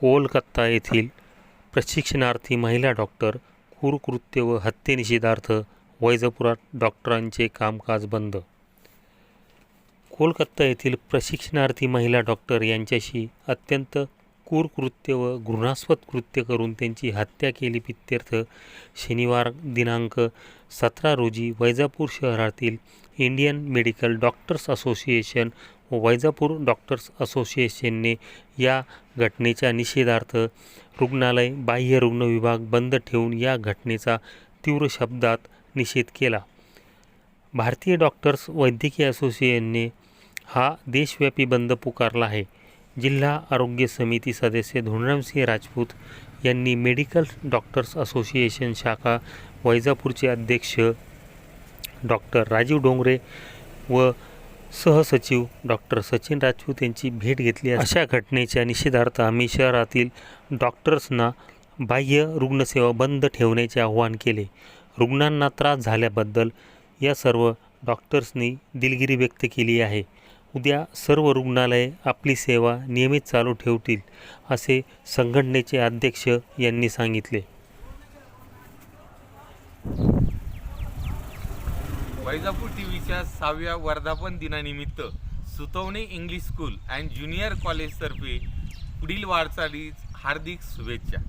कोलकाता येथील प्रशिक्षणार्थी महिला डॉक्टर कुरकृत्य व हत्येनिषेधार्थ वैजापुरात डॉक्टरांचे कामकाज बंद. कोलकाता येथील प्रशिक्षणार्थी महिला डॉक्टर यांच्याशी अत्यंत कुरकृत्य व घृणास्पद कृत्य करून त्यांची हत्या केली. पित्यर्थ शनिवार दिनांक सतरा रोजी वैजापूर शहरातील Indian medical doctors association Vaijapur doctors असोसिएशनने या घटनेच्या निषेधार्थ रुग्णालय बाह्य रुग्ण विभाग बंद ठेवून या घटनेचा तीव्र शब्दात निषेध केला. भारतीय डॉक्टर्स वैद्यकीय असोसिएशनने हा देशव्यापी बंद पुकारला आहे. जिल्हा आरोग्य समिती सदस्य धोंडरामसिंह राजपूत यांनी मेडिकल डॉक्टर्स असोसिएशन शाखा वैजापूरचे अध्यक्ष डॉक्टर राजीव डोंगरे व सहसचिव डॉक्टर सचिन राजपूत यांची भेट घेतली. अशा घटनेच्या निषेधार्थ आम्ही शहरातील डॉक्टर्सना बाह्य रुग्णसेवा बंद ठेवण्याचे आवाहन केले. रुग्णांना त्रास झाल्याबद्दल या सर्व डॉक्टर्सनी दिलगिरी व्यक्त केली आहे. उद्या सर्व रुग्णालये आपली सेवा नियमित चालू ठेवतील असे संघटनेचे अध्यक्ष यांनी सांगितले. वैजापूर टीव्हीच्या सहाव्या वर्धापन दिनानिमित्त Sutwane English school and junior कॉलेजतर्फे पुढील वाटचालीस हार्दिक शुभेच्छा.